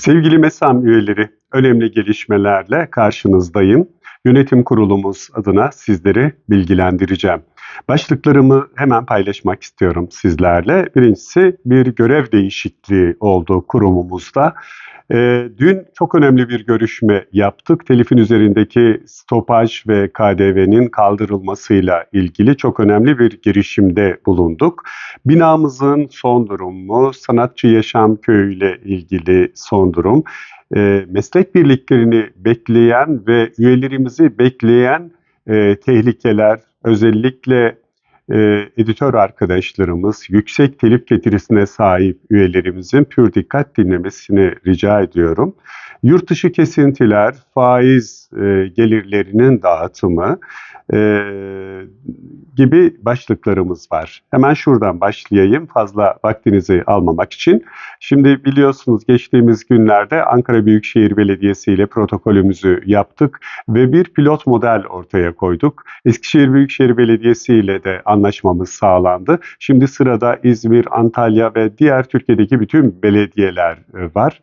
Sevgili MESAM üyeleri, önemli gelişmelerle karşınızdayım. Yönetim kurulumuz adına sizleri bilgilendireceğim. Başlıklarımı hemen paylaşmak istiyorum sizlerle. Birincisi bir görev değişikliği oldu kurumumuzda. Ee, dün çok önemli bir görüşme yaptık. Telifin üzerindeki stopaj ve KDV'nin kaldırılmasıyla ilgili çok önemli bir girişimde bulunduk. Binamızın son durumu, Sanatçı Yaşam Köyü ile ilgili son durum, e, meslek birliklerini bekleyen ve üyelerimizi bekleyen e, tehlikeler, özellikle e, editör arkadaşlarımız, yüksek telif getirisine sahip üyelerimizin pür dikkat dinlemesini rica ediyorum. Yurt dışı kesintiler, faiz e, gelirlerinin dağıtımı e, gibi başlıklarımız var. Hemen şuradan başlayayım fazla vaktinizi almamak için. Şimdi biliyorsunuz geçtiğimiz günlerde Ankara Büyükşehir Belediyesi ile protokolümüzü yaptık ve bir pilot model ortaya koyduk. Eskişehir Büyükşehir Belediyesi ile de anlaşmamız sağlandı. Şimdi sırada İzmir, Antalya ve diğer Türkiye'deki bütün belediyeler e, var.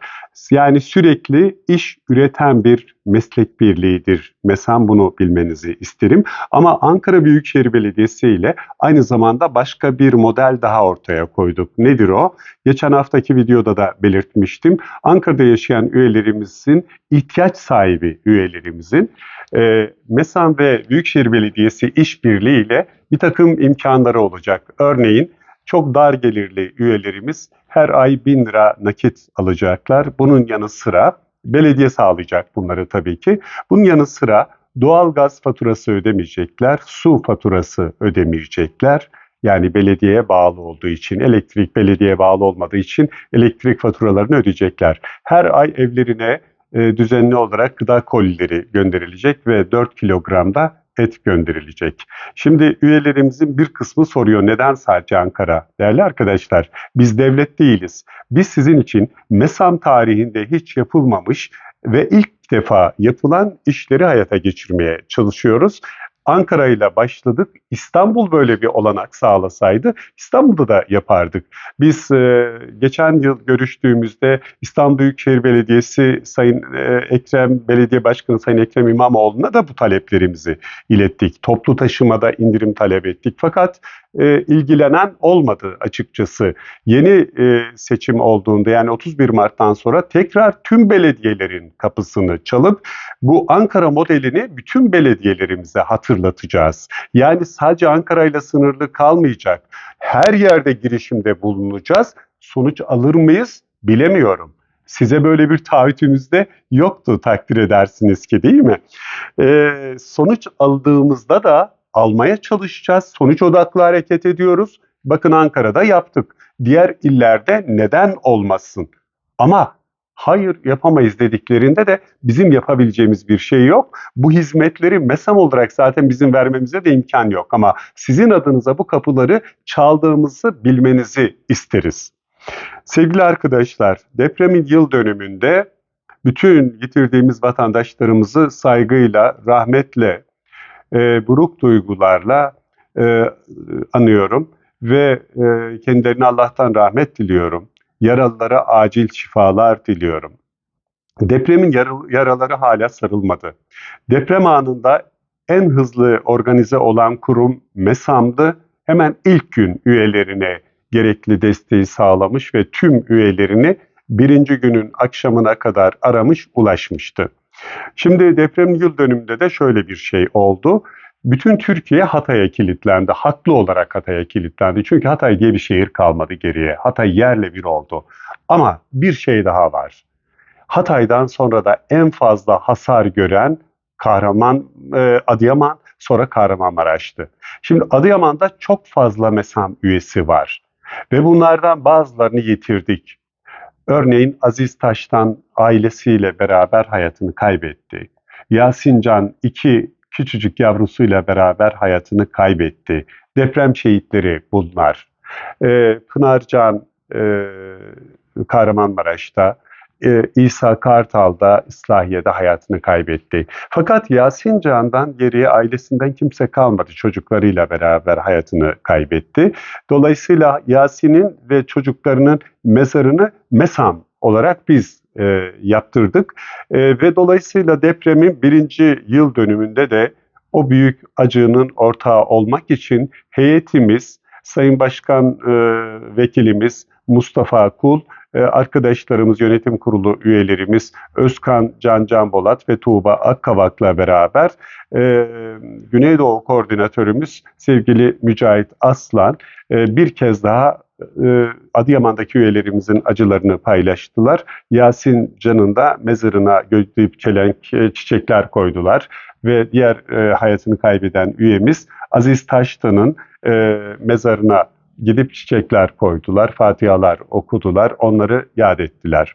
Yani sürekli iş üreten bir meslek birliğidir. MESAM bunu bilmenizi isterim. Ama Ankara Büyükşehir Belediyesi ile aynı zamanda başka bir model daha ortaya koyduk. Nedir o? Geçen haftaki videoda da belirtmiştim. Ankara'da yaşayan üyelerimizin, ihtiyaç sahibi üyelerimizin e, MESAM ve Büyükşehir Belediyesi işbirliği ile bir takım imkanları olacak. Örneğin çok dar gelirli üyelerimiz her ay 1000 lira nakit alacaklar. Bunun yanı sıra belediye sağlayacak bunları tabii ki. Bunun yanı sıra doğal gaz faturası ödemeyecekler, su faturası ödemeyecekler. Yani belediyeye bağlı olduğu için, elektrik belediyeye bağlı olmadığı için elektrik faturalarını ödeyecekler. Her ay evlerine e, düzenli olarak gıda kolileri gönderilecek ve 4 kilogramda et gönderilecek. Şimdi üyelerimizin bir kısmı soruyor neden sadece Ankara? Değerli arkadaşlar biz devlet değiliz. Biz sizin için MESAM tarihinde hiç yapılmamış ve ilk defa yapılan işleri hayata geçirmeye çalışıyoruz. Ankara ile başladık. İstanbul böyle bir olanak sağlasaydı İstanbul'da da yapardık. Biz e, geçen yıl görüştüğümüzde İstanbul Büyükşehir Belediyesi Sayın e, Ekrem Belediye Başkanı Sayın Ekrem İmamoğlu'na da bu taleplerimizi ilettik. Toplu taşımada indirim talep ettik. Fakat e, ilgilenen olmadı açıkçası. Yeni e, seçim olduğunda yani 31 Mart'tan sonra tekrar tüm belediyelerin kapısını çalıp bu Ankara modelini bütün belediyelerimize hatırlatacağız. Yani sadece Ankara ile sınırlı kalmayacak. Her yerde girişimde bulunacağız. Sonuç alır mıyız bilemiyorum. Size böyle bir taahhütümüz de yoktu takdir edersiniz ki değil mi? Ee, sonuç aldığımızda da almaya çalışacağız. Sonuç odaklı hareket ediyoruz. Bakın Ankara'da yaptık. Diğer illerde neden olmasın? Ama hayır yapamayız dediklerinde de bizim yapabileceğimiz bir şey yok. Bu hizmetleri MESAM olarak zaten bizim vermemize de imkan yok ama sizin adınıza bu kapıları çaldığımızı bilmenizi isteriz. Sevgili arkadaşlar, depremin yıl dönümünde bütün yitirdiğimiz vatandaşlarımızı saygıyla, rahmetle, e, buruk duygularla e, anıyorum ve e, kendilerine Allah'tan rahmet diliyorum. Yaralılara acil şifalar diliyorum. Depremin yaraları hala sarılmadı. Deprem anında en hızlı organize olan kurum MESAM'dı. Hemen ilk gün üyelerine gerekli desteği sağlamış ve tüm üyelerini birinci günün akşamına kadar aramış, ulaşmıştı. Şimdi deprem yıl dönümünde de şöyle bir şey oldu. Bütün Türkiye Hatay'a kilitlendi. Haklı olarak Hatay'a kilitlendi. Çünkü Hatay diye bir şehir kalmadı geriye. Hatay yerle bir oldu. Ama bir şey daha var. Hatay'dan sonra da en fazla hasar gören Kahraman e, Adıyaman sonra Kahramanmaraş'tı. Şimdi Adıyaman'da çok fazla MESAM üyesi var ve bunlardan bazılarını yitirdik. Örneğin Aziz Taş'tan ailesiyle beraber hayatını kaybetti. Yasin Can iki küçücük yavrusuyla beraber hayatını kaybetti. Deprem şehitleri bunlar. Ee, Pınarcan e, Kahramanmaraş'ta, e, İsa Kartal'da, İslahiye'de hayatını kaybetti. Fakat Yasin Can'dan geriye ailesinden kimse kalmadı. Çocuklarıyla beraber hayatını kaybetti. Dolayısıyla Yasin'in ve çocuklarının mezarını Mesam olarak biz e, yaptırdık. E, ve dolayısıyla depremin birinci yıl dönümünde de o büyük acının ortağı olmak için heyetimiz, Sayın Başkan e, Vekilimiz Mustafa Kul, arkadaşlarımız, yönetim kurulu üyelerimiz Özkan Can Can Bolat ve Tuğba Akkavak'la beraber e, Güneydoğu Koordinatörümüz sevgili Mücahit Aslan e, bir kez daha e, Adıyaman'daki üyelerimizin acılarını paylaştılar. Yasin Can'ın da mezarına gözleyip çelenk çiçekler koydular ve diğer hayatını kaybeden üyemiz Aziz Taştan'ın mezarına gidip çiçekler koydular, fatihalar okudular, onları yad ettiler.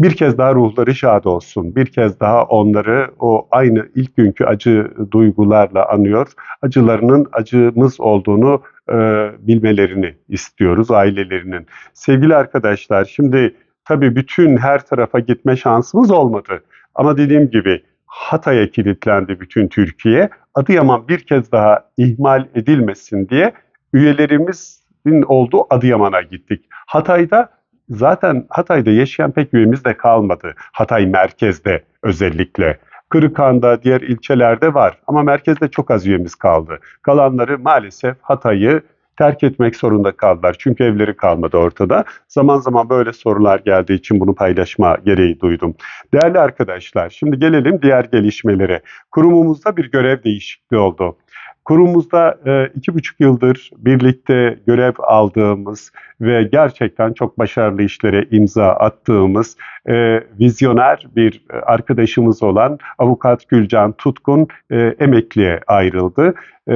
Bir kez daha ruhları şad olsun. Bir kez daha onları o aynı ilk günkü acı duygularla anıyor. Acılarının acımız olduğunu e, bilmelerini istiyoruz ailelerinin. Sevgili arkadaşlar şimdi tabii bütün her tarafa gitme şansımız olmadı. Ama dediğim gibi Hatay'a kilitlendi bütün Türkiye. Adıyaman bir kez daha ihmal edilmesin diye üyelerimizin olduğu Adıyaman'a gittik. Hatay'da zaten Hatay'da yaşayan pek üyemiz de kalmadı. Hatay merkezde özellikle. Kırıkhan'da, diğer ilçelerde var ama merkezde çok az üyemiz kaldı. Kalanları maalesef Hatay'ı terk etmek zorunda kaldılar. Çünkü evleri kalmadı ortada. Zaman zaman böyle sorular geldiği için bunu paylaşma gereği duydum. Değerli arkadaşlar, şimdi gelelim diğer gelişmelere. Kurumumuzda bir görev değişikliği oldu. Kurumumuzda e, iki buçuk yıldır birlikte görev aldığımız ve gerçekten çok başarılı işlere imza attığımız e, vizyoner bir arkadaşımız olan avukat Gülcan Tutkun e, emekliye ayrıldı. E,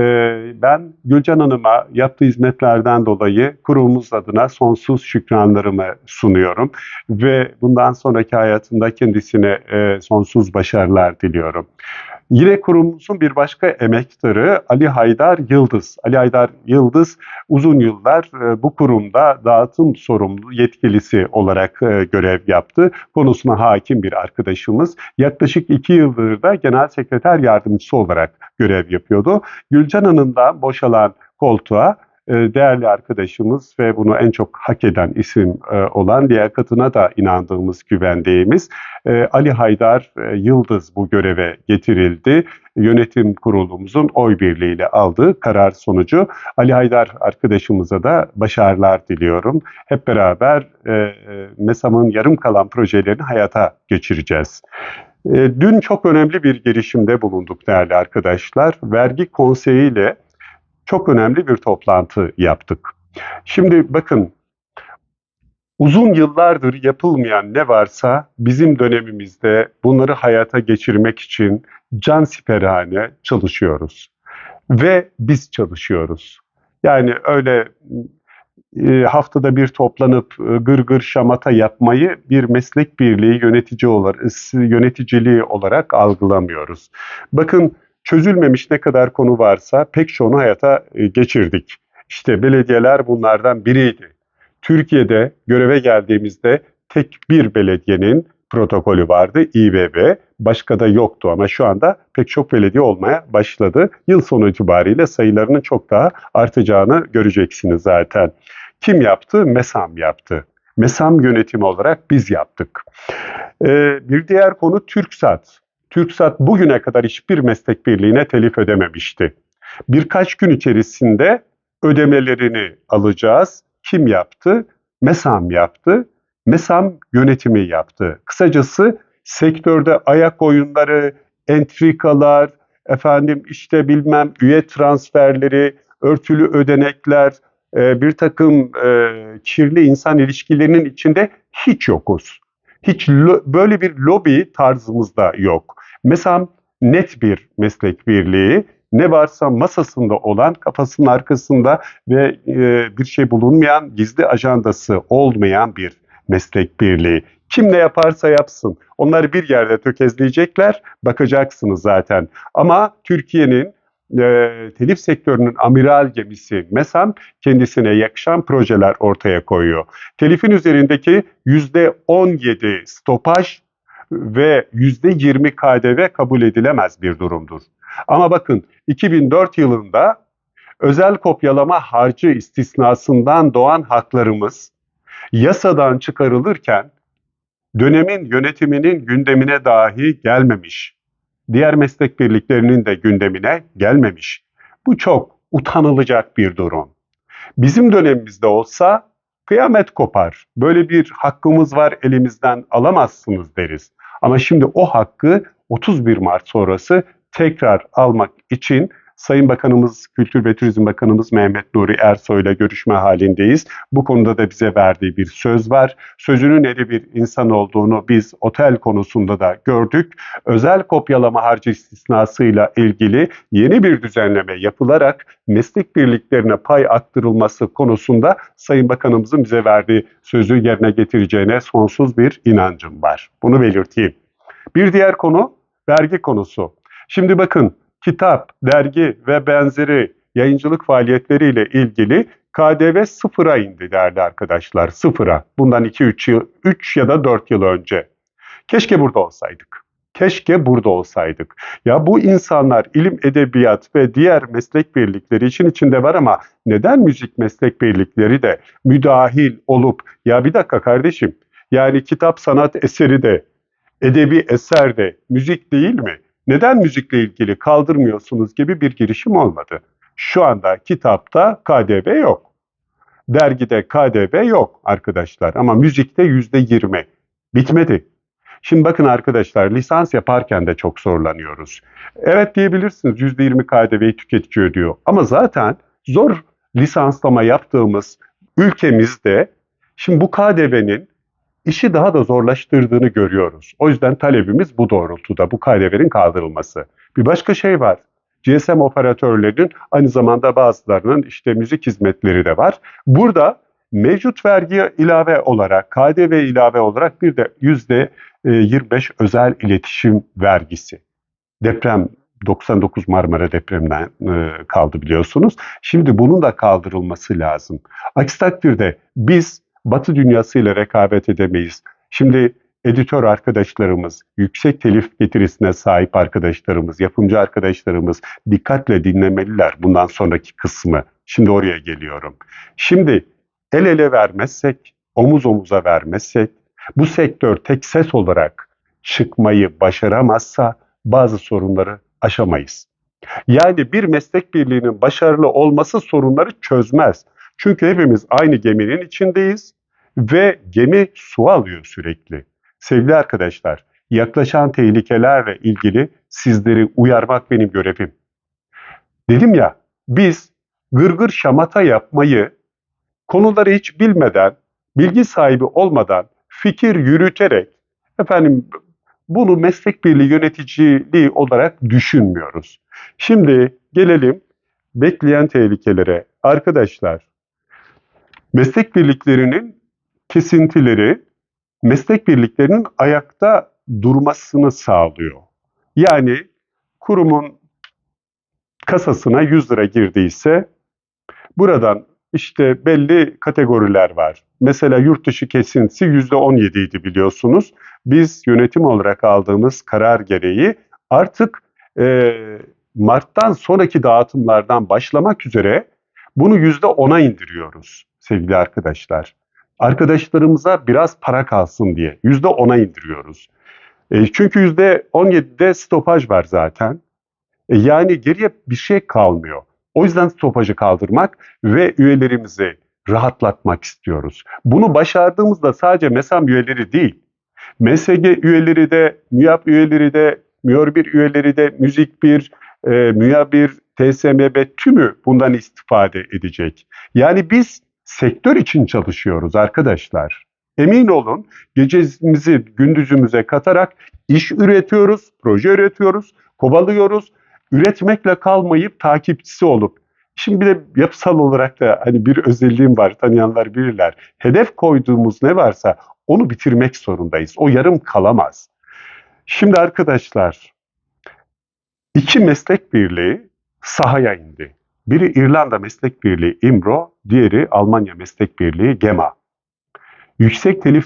ben Gülcan Hanım'a yaptığı hizmetlerden dolayı kurumumuz adına sonsuz şükranlarımı sunuyorum ve bundan sonraki hayatında kendisine e, sonsuz başarılar diliyorum. Yine kurumumuzun bir başka emektarı Ali Haydar Yıldız. Ali Haydar Yıldız uzun yıllar e, bu kurumda dağıtım sorumlu yetkilisi olarak e, görev yaptı. Konusuna hakim bir arkadaşımız. Yaklaşık iki yıldır da genel sekreter yardımcısı olarak görev yapıyordu. Gülcan Hanım'dan boşalan koltuğa değerli arkadaşımız ve bunu en çok hak eden isim e, olan liyakatına da inandığımız, güvendiğimiz e, Ali Haydar Yıldız bu göreve getirildi. Yönetim kurulumuzun oy birliğiyle aldığı karar sonucu Ali Haydar arkadaşımıza da başarılar diliyorum. Hep beraber MESAM'ın yarım kalan projelerini hayata geçireceğiz. Dün çok önemli bir girişimde bulunduk değerli arkadaşlar. Vergi konseyi ile çok önemli bir toplantı yaptık. Şimdi bakın uzun yıllardır yapılmayan ne varsa bizim dönemimizde bunları hayata geçirmek için can siperhane çalışıyoruz. Ve biz çalışıyoruz. Yani öyle e, haftada bir toplanıp e, gır gır şamata yapmayı bir meslek birliği yönetici olarak yöneticiliği olarak algılamıyoruz. Bakın çözülmemiş ne kadar konu varsa pek çoğunu hayata e, geçirdik. İşte belediyeler bunlardan biriydi. Türkiye'de göreve geldiğimizde tek bir belediyenin protokolü vardı İBB. Başka da yoktu ama şu anda pek çok belediye olmaya başladı. Yıl sonu itibariyle sayılarının çok daha artacağını göreceksiniz zaten. Kim yaptı? MESAM yaptı. MESAM yönetimi olarak biz yaptık. Ee, bir diğer konu TürkSat. TürkSat bugüne kadar hiçbir meslek birliğine telif ödememişti. Birkaç gün içerisinde ödemelerini alacağız. Kim yaptı? MESAM yaptı. MESAM yönetimi yaptı. Kısacası sektörde ayak oyunları, entrikalar, efendim işte bilmem üye transferleri, örtülü ödenekler, e, bir takım e, kirli insan ilişkilerinin içinde hiç yokuz. Hiç böyle bir lobi tarzımızda yok. Mesela net bir meslek birliği ne varsa masasında olan, kafasının arkasında ve e, bir şey bulunmayan, gizli ajandası olmayan bir meslek birliği. Kim ne yaparsa yapsın. Onları bir yerde tökezleyecekler, bakacaksınız zaten. Ama Türkiye'nin e, telif sektörünün amiral gemisi MESAM kendisine yakışan projeler ortaya koyuyor. Telifin üzerindeki %17 stopaj ve %20 KDV kabul edilemez bir durumdur. Ama bakın 2004 yılında özel kopyalama harcı istisnasından doğan haklarımız yasadan çıkarılırken dönemin yönetiminin gündemine dahi gelmemiş. Diğer meslek birliklerinin de gündemine gelmemiş. Bu çok utanılacak bir durum. Bizim dönemimizde olsa kıyamet kopar. Böyle bir hakkımız var elimizden alamazsınız deriz. Ama şimdi o hakkı 31 Mart sonrası tekrar almak için Sayın Bakanımız, Kültür ve Turizm Bakanımız Mehmet Nuri Ersoy'la görüşme halindeyiz. Bu konuda da bize verdiği bir söz var. Sözünün eri bir insan olduğunu biz otel konusunda da gördük. Özel kopyalama harcı istisnasıyla ilgili yeni bir düzenleme yapılarak meslek birliklerine pay aktarılması konusunda Sayın Bakanımızın bize verdiği sözü yerine getireceğine sonsuz bir inancım var. Bunu belirteyim. Bir diğer konu vergi konusu. Şimdi bakın kitap, dergi ve benzeri yayıncılık faaliyetleriyle ilgili KDV sıfıra indi değerli arkadaşlar. Sıfıra. Bundan 2-3 yıl, 3 ya da 4 yıl önce. Keşke burada olsaydık. Keşke burada olsaydık. Ya bu insanlar ilim, edebiyat ve diğer meslek birlikleri için içinde var ama neden müzik meslek birlikleri de müdahil olup ya bir dakika kardeşim yani kitap sanat eseri de edebi eser de müzik değil mi? Neden müzikle ilgili kaldırmıyorsunuz gibi bir girişim olmadı. Şu anda kitapta KDV yok. Dergide KDV yok arkadaşlar ama müzikte yüzde yirmi. Bitmedi. Şimdi bakın arkadaşlar lisans yaparken de çok zorlanıyoruz. Evet diyebilirsiniz yüzde yirmi KDV'yi tüketici ödüyor. Ama zaten zor lisanslama yaptığımız ülkemizde şimdi bu KDV'nin işi daha da zorlaştırdığını görüyoruz. O yüzden talebimiz bu doğrultuda, bu KDV'nin kaldırılması. Bir başka şey var. GSM operatörlerinin aynı zamanda bazılarının işte müzik hizmetleri de var. Burada mevcut vergi ilave olarak, KDV ilave olarak bir de yüzde 25 özel iletişim vergisi. Deprem 99 Marmara depreminden e, kaldı biliyorsunuz. Şimdi bunun da kaldırılması lazım. Aksi takdirde biz Batı dünyasıyla rekabet edemeyiz. Şimdi editör arkadaşlarımız, yüksek telif getirisine sahip arkadaşlarımız, yapımcı arkadaşlarımız dikkatle dinlemeliler bundan sonraki kısmı. Şimdi oraya geliyorum. Şimdi el ele vermezsek, omuz omuza vermezsek, bu sektör tek ses olarak çıkmayı başaramazsa bazı sorunları aşamayız. Yani bir meslek birliğinin başarılı olması sorunları çözmez. Çünkü hepimiz aynı geminin içindeyiz ve gemi su alıyor sürekli. Sevgili arkadaşlar, yaklaşan tehlikelerle ilgili sizleri uyarmak benim görevim. Dedim ya, biz gırgır şamata yapmayı konuları hiç bilmeden, bilgi sahibi olmadan, fikir yürüterek, efendim bunu meslek birliği yöneticiliği olarak düşünmüyoruz. Şimdi gelelim bekleyen tehlikelere. Arkadaşlar, meslek birliklerinin kesintileri meslek birliklerinin ayakta durmasını sağlıyor. Yani kurumun kasasına 100 lira girdiyse buradan işte belli kategoriler var. Mesela yurt dışı kesintisi %17 idi biliyorsunuz. Biz yönetim olarak aldığımız karar gereği artık e, Mart'tan sonraki dağıtımlardan başlamak üzere bunu %10'a indiriyoruz sevgili arkadaşlar. Arkadaşlarımıza biraz para kalsın diye %10'a indiriyoruz. E, çünkü %17'de stopaj var zaten. E, yani geriye bir şey kalmıyor. O yüzden stopajı kaldırmak ve üyelerimizi rahatlatmak istiyoruz. Bunu başardığımızda sadece MESAM üyeleri değil, MSG üyeleri de, MÜYAP üyeleri de, MÜYOR üyeleri de, Müzik 1, e, MÜYA 1, TSMB tümü bundan istifade edecek. Yani biz sektör için çalışıyoruz arkadaşlar. Emin olun gecemizi gündüzümüze katarak iş üretiyoruz, proje üretiyoruz, kovalıyoruz. Üretmekle kalmayıp takipçisi olup Şimdi bir de yapısal olarak da hani bir özelliğim var tanıyanlar bilirler. Hedef koyduğumuz ne varsa onu bitirmek zorundayız. O yarım kalamaz. Şimdi arkadaşlar iki meslek birliği sahaya indi. Biri İrlanda Meslek Birliği İMRO, diğeri Almanya Meslek Birliği GEMA. Yüksek telif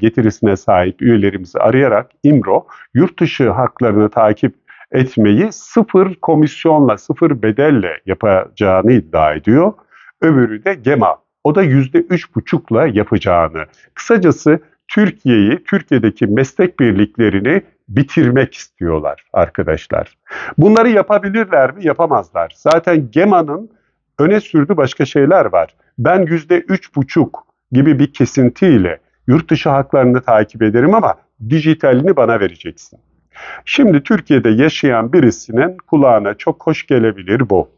getirisine sahip üyelerimizi arayarak İMRO, yurt dışı haklarını takip etmeyi sıfır komisyonla, sıfır bedelle yapacağını iddia ediyor. Öbürü de GEMA. O da yüzde üç buçukla yapacağını. Kısacası Türkiye'yi, Türkiye'deki meslek birliklerini bitirmek istiyorlar arkadaşlar. Bunları yapabilirler mi? Yapamazlar. Zaten GEMA'nın öne sürdüğü başka şeyler var. Ben yüzde üç buçuk gibi bir kesintiyle yurt dışı haklarını takip ederim ama dijitalini bana vereceksin. Şimdi Türkiye'de yaşayan birisinin kulağına çok hoş gelebilir bu.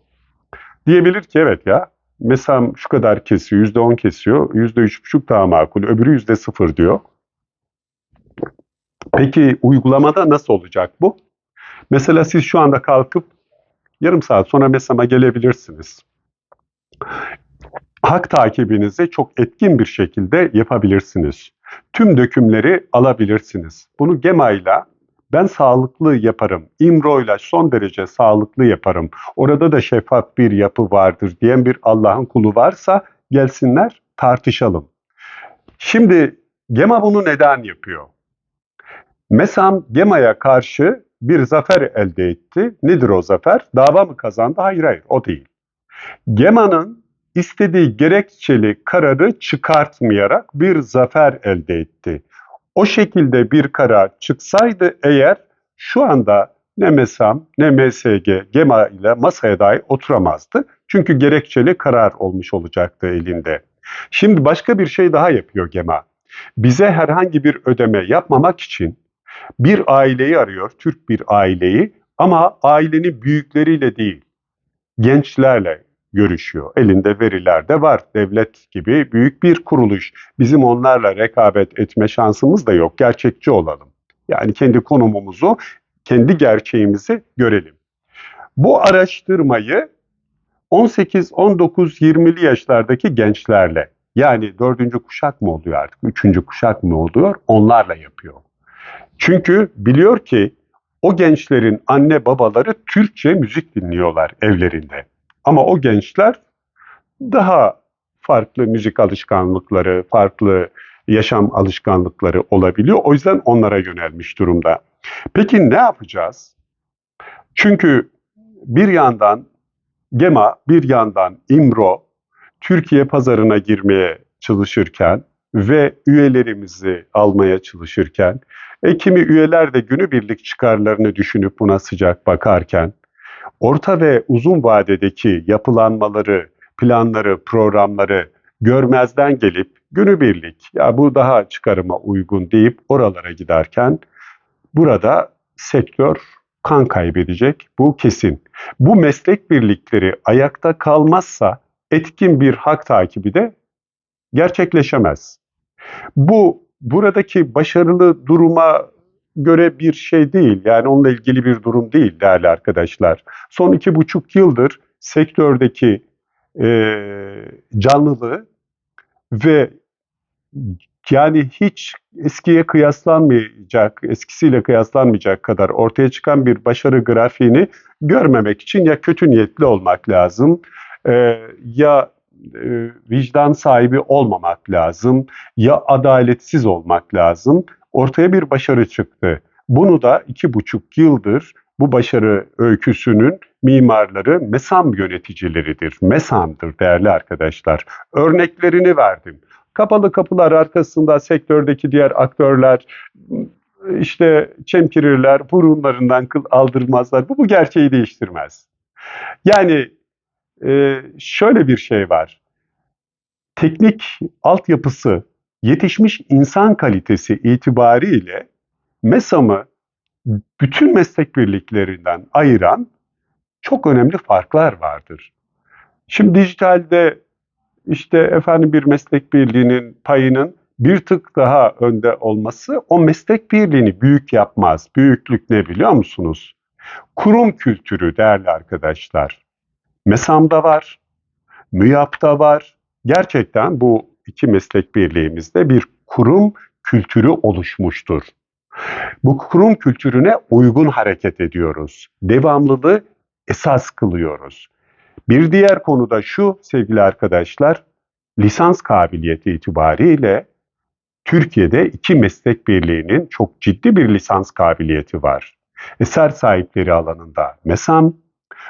Diyebilir ki evet ya mesela şu kadar kesiyor, yüzde on kesiyor, yüzde üç buçuk daha makul, öbürü yüzde sıfır diyor. Peki uygulamada nasıl olacak bu? Mesela siz şu anda kalkıp yarım saat sonra MESAM'a gelebilirsiniz. Hak takibinizi çok etkin bir şekilde yapabilirsiniz. Tüm dökümleri alabilirsiniz. Bunu GEMA'yla ben sağlıklı yaparım, İmro'yla son derece sağlıklı yaparım, orada da şeffaf bir yapı vardır diyen bir Allah'ın kulu varsa gelsinler tartışalım. Şimdi GEMA bunu neden yapıyor? MESAM GEMA'ya karşı bir zafer elde etti. Nedir o zafer? Dava mı kazandı? Hayır hayır o değil. GEMA'nın istediği gerekçeli kararı çıkartmayarak bir zafer elde etti. O şekilde bir karar çıksaydı eğer şu anda ne MESAM ne MSG GEMA ile masaya dahi oturamazdı. Çünkü gerekçeli karar olmuş olacaktı elinde. Şimdi başka bir şey daha yapıyor GEMA. Bize herhangi bir ödeme yapmamak için bir aileyi arıyor, Türk bir aileyi ama ailenin büyükleriyle değil, gençlerle görüşüyor. Elinde veriler de var. Devlet gibi büyük bir kuruluş. Bizim onlarla rekabet etme şansımız da yok. Gerçekçi olalım. Yani kendi konumumuzu, kendi gerçeğimizi görelim. Bu araştırmayı 18, 19, 20'li yaşlardaki gençlerle yani dördüncü kuşak mı oluyor artık, üçüncü kuşak mı oluyor onlarla yapıyor. Çünkü biliyor ki o gençlerin anne babaları Türkçe müzik dinliyorlar evlerinde. Ama o gençler daha farklı müzik alışkanlıkları, farklı yaşam alışkanlıkları olabiliyor. O yüzden onlara yönelmiş durumda. Peki ne yapacağız? Çünkü bir yandan GEMA, bir yandan İMRO Türkiye pazarına girmeye çalışırken ve üyelerimizi almaya çalışırken, e, kimi üyeler de günübirlik çıkarlarını düşünüp buna sıcak bakarken, orta ve uzun vadedeki yapılanmaları, planları, programları görmezden gelip günübirlik ya bu daha çıkarıma uygun deyip oralara giderken burada sektör kan kaybedecek. Bu kesin. Bu meslek birlikleri ayakta kalmazsa etkin bir hak takibi de gerçekleşemez. Bu buradaki başarılı duruma göre bir şey değil. Yani onunla ilgili bir durum değil değerli arkadaşlar. Son iki buçuk yıldır sektördeki e, canlılığı ve yani hiç eskiye kıyaslanmayacak, eskisiyle kıyaslanmayacak kadar ortaya çıkan bir başarı grafiğini görmemek için ya kötü niyetli olmak lazım e, ya e, vicdan sahibi olmamak lazım ya adaletsiz olmak lazım. Ortaya bir başarı çıktı. Bunu da iki buçuk yıldır bu başarı öyküsünün mimarları MESAM yöneticileridir. MESAM'dır değerli arkadaşlar. Örneklerini verdim. Kapalı kapılar arkasında sektördeki diğer aktörler işte çemkirirler, burunlarından kıl aldırmazlar. Bu bu gerçeği değiştirmez. Yani e, şöyle bir şey var. Teknik altyapısı, yetişmiş insan kalitesi itibariyle MESAM'ı bütün meslek birliklerinden ayıran çok önemli farklar vardır. Şimdi dijitalde işte efendim bir meslek birliğinin payının bir tık daha önde olması o meslek birliğini büyük yapmaz. Büyüklük ne biliyor musunuz? Kurum kültürü değerli arkadaşlar. MESAM'da var, MÜYAP'ta var. Gerçekten bu iki meslek birliğimizde bir kurum kültürü oluşmuştur. Bu kurum kültürüne uygun hareket ediyoruz. Devamlılığı esas kılıyoruz. Bir diğer konu da şu sevgili arkadaşlar, lisans kabiliyeti itibariyle Türkiye'de iki meslek birliğinin çok ciddi bir lisans kabiliyeti var. Eser sahipleri alanında MESAM,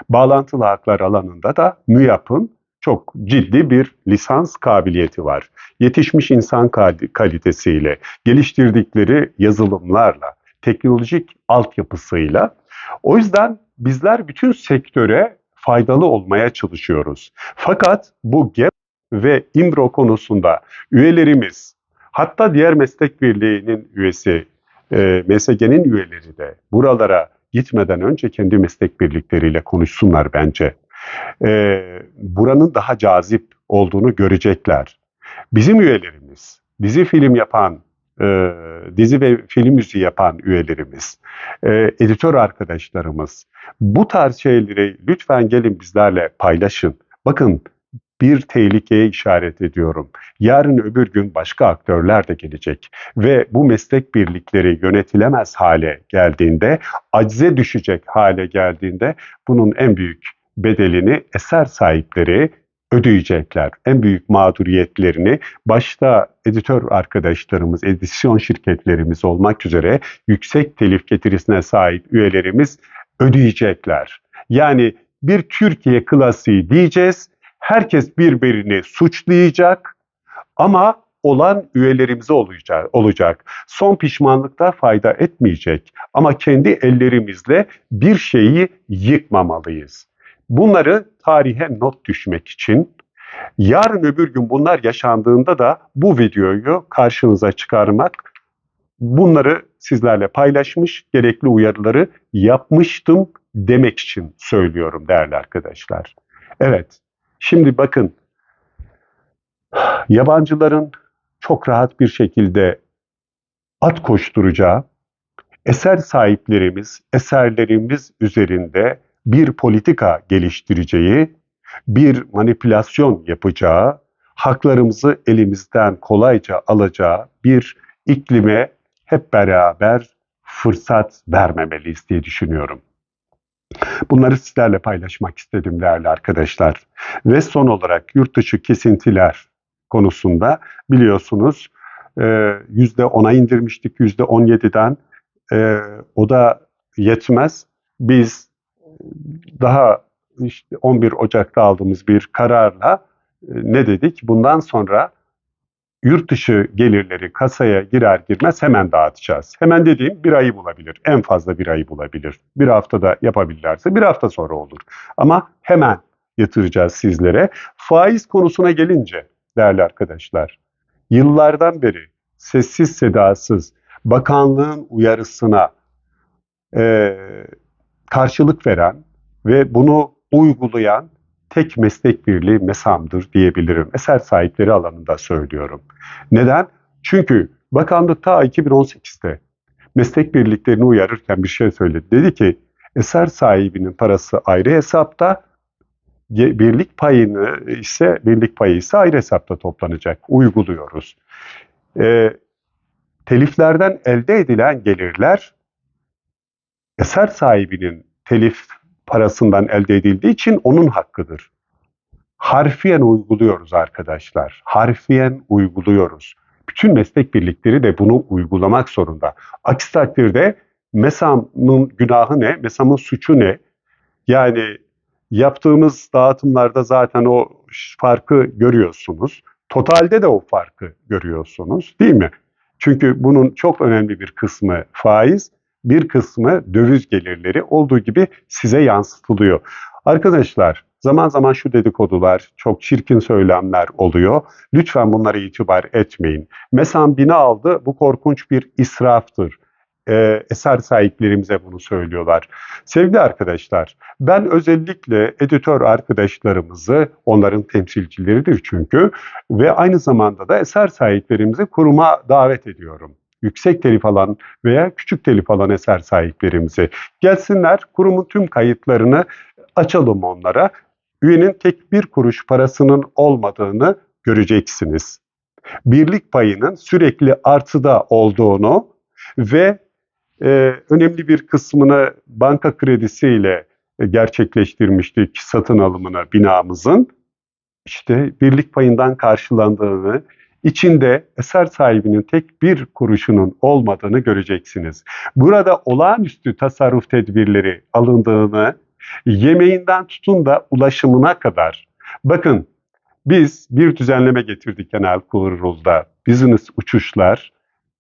bağlantılı haklar alanında da MÜYAP'ın çok ciddi bir lisans kabiliyeti var. Yetişmiş insan kal- kalitesiyle, geliştirdikleri yazılımlarla, teknolojik altyapısıyla. O yüzden bizler bütün sektöre faydalı olmaya çalışıyoruz. Fakat bu GEP ve İMRO konusunda üyelerimiz, hatta diğer meslek birliğinin üyesi, e, MSG'nin üyeleri de buralara gitmeden önce kendi meslek birlikleriyle konuşsunlar bence. E, buranın daha cazip olduğunu görecekler. Bizim üyelerimiz, dizi film yapan, e, dizi ve film müziği yapan üyelerimiz, e, editör arkadaşlarımız, bu tarz şeyleri lütfen gelin bizlerle paylaşın. Bakın bir tehlikeye işaret ediyorum. Yarın öbür gün başka aktörler de gelecek ve bu meslek birlikleri yönetilemez hale geldiğinde, acize düşecek hale geldiğinde bunun en büyük bedelini eser sahipleri ödeyecekler. En büyük mağduriyetlerini başta editör arkadaşlarımız, edisyon şirketlerimiz olmak üzere yüksek telif getirisine sahip üyelerimiz ödeyecekler. Yani bir Türkiye klasiği diyeceğiz, herkes birbirini suçlayacak ama olan üyelerimize olacak. Son pişmanlıkta fayda etmeyecek ama kendi ellerimizle bir şeyi yıkmamalıyız. Bunları tarihe not düşmek için yarın öbür gün bunlar yaşandığında da bu videoyu karşınıza çıkarmak, bunları sizlerle paylaşmış, gerekli uyarıları yapmıştım demek için söylüyorum değerli arkadaşlar. Evet, şimdi bakın yabancıların çok rahat bir şekilde at koşturacağı, eser sahiplerimiz, eserlerimiz üzerinde bir politika geliştireceği, bir manipülasyon yapacağı, haklarımızı elimizden kolayca alacağı bir iklime hep beraber fırsat vermemeliyiz diye düşünüyorum. Bunları sizlerle paylaşmak istedim değerli arkadaşlar. Ve son olarak yurt dışı kesintiler konusunda biliyorsunuz %10'a indirmiştik %17'den. O da yetmez. Biz daha işte 11 Ocak'ta aldığımız bir kararla ne dedik? Bundan sonra yurt dışı gelirleri kasaya girer girmez hemen dağıtacağız. Hemen dediğim bir ayı bulabilir. En fazla bir ayı bulabilir. Bir haftada yapabilirlerse bir hafta sonra olur. Ama hemen yatıracağız sizlere. Faiz konusuna gelince değerli arkadaşlar, yıllardan beri sessiz sedasız bakanlığın uyarısına e, karşılık veren ve bunu uygulayan tek meslek birliği MESAM'dır diyebilirim. Eser sahipleri alanında söylüyorum. Neden? Çünkü bakanlık ta 2018'de meslek birliklerini uyarırken bir şey söyledi. Dedi ki eser sahibinin parası ayrı hesapta, birlik payını ise birlik payı ise ayrı hesapta toplanacak. Uyguluyoruz. E, teliflerden elde edilen gelirler eser sahibinin telif parasından elde edildiği için onun hakkıdır. Harfiyen uyguluyoruz arkadaşlar. Harfiyen uyguluyoruz. Bütün meslek birlikleri de bunu uygulamak zorunda. Aksi takdirde MESAM'ın günahı ne? MESAM'ın suçu ne? Yani yaptığımız dağıtımlarda zaten o farkı görüyorsunuz. Totalde de o farkı görüyorsunuz değil mi? Çünkü bunun çok önemli bir kısmı faiz, bir kısmı döviz gelirleri olduğu gibi size yansıtılıyor. Arkadaşlar zaman zaman şu dedikodular, çok çirkin söylemler oluyor. Lütfen bunlara itibar etmeyin. Mesela bina aldı, bu korkunç bir israftır. Ee, eser sahiplerimize bunu söylüyorlar. Sevgili arkadaşlar, ben özellikle editör arkadaşlarımızı, onların temsilcileridir çünkü ve aynı zamanda da eser sahiplerimizi kuruma davet ediyorum yüksek telif alan veya küçük telif alan eser sahiplerimizi gelsinler kurumun tüm kayıtlarını açalım onlara. Üyenin tek bir kuruş parasının olmadığını göreceksiniz. Birlik payının sürekli artıda olduğunu ve e, önemli bir kısmını banka kredisiyle gerçekleştirmiştik satın alımını binamızın. İşte birlik payından karşılandığını, içinde eser sahibinin tek bir kuruşunun olmadığını göreceksiniz. Burada olağanüstü tasarruf tedbirleri alındığını, yemeğinden tutun da ulaşımına kadar. Bakın Biz bir düzenleme getirdik genel kurulda. Business uçuşlar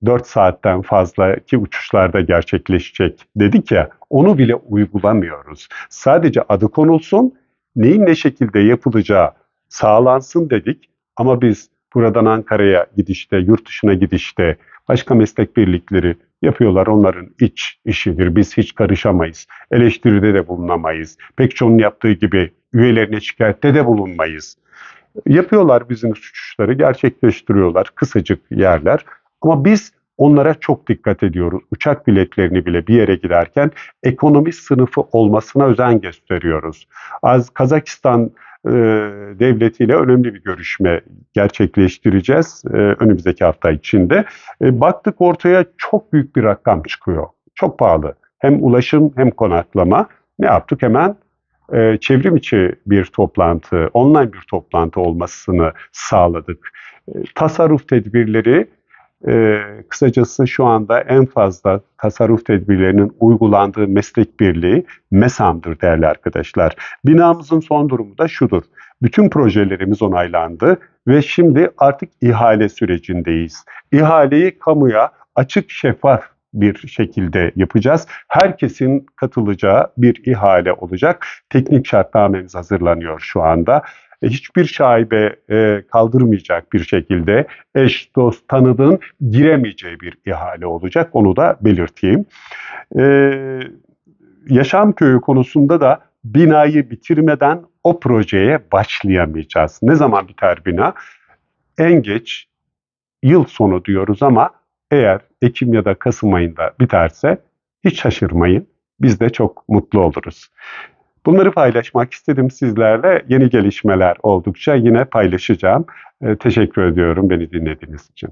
4 saatten fazlaki uçuşlarda gerçekleşecek dedik ya onu bile uygulamıyoruz. Sadece adı konulsun, neyin ne şekilde yapılacağı sağlansın dedik ama biz buradan Ankara'ya gidişte, yurt dışına gidişte başka meslek birlikleri yapıyorlar. Onların iç işidir. Biz hiç karışamayız. Eleştiride de bulunamayız. Pek çoğunun yaptığı gibi üyelerine şikayette de bulunmayız. Yapıyorlar bizim uçuşları, gerçekleştiriyorlar. Kısacık yerler. Ama biz onlara çok dikkat ediyoruz. Uçak biletlerini bile bir yere giderken ekonomi sınıfı olmasına özen gösteriyoruz. Az Kazakistan e, devletiyle önemli bir görüşme gerçekleştireceğiz e, önümüzdeki hafta içinde. E, baktık ortaya çok büyük bir rakam çıkıyor. Çok pahalı. Hem ulaşım hem konaklama. Ne yaptık hemen? Çevrim içi bir toplantı, online bir toplantı olmasını sağladık. Tasarruf tedbirleri e, kısacası şu anda en fazla tasarruf tedbirlerinin uygulandığı meslek birliği MESAM'dır değerli arkadaşlar. Binamızın son durumu da şudur. Bütün projelerimiz onaylandı ve şimdi artık ihale sürecindeyiz. İhaleyi kamuya açık şeffaf bir şekilde yapacağız. Herkesin katılacağı bir ihale olacak. Teknik şartnamemiz hazırlanıyor şu anda. E, hiçbir şaibe e, kaldırmayacak bir şekilde eş, dost, tanıdığın giremeyeceği bir ihale olacak. Onu da belirteyim. E, yaşam köyü konusunda da binayı bitirmeden o projeye başlayamayacağız. Ne zaman biter bina? En geç yıl sonu diyoruz ama eğer Ekim ya da Kasım ayında biterse hiç şaşırmayın. Biz de çok mutlu oluruz. Bunları paylaşmak istedim sizlerle. Yeni gelişmeler oldukça yine paylaşacağım. Ee, teşekkür ediyorum beni dinlediğiniz için.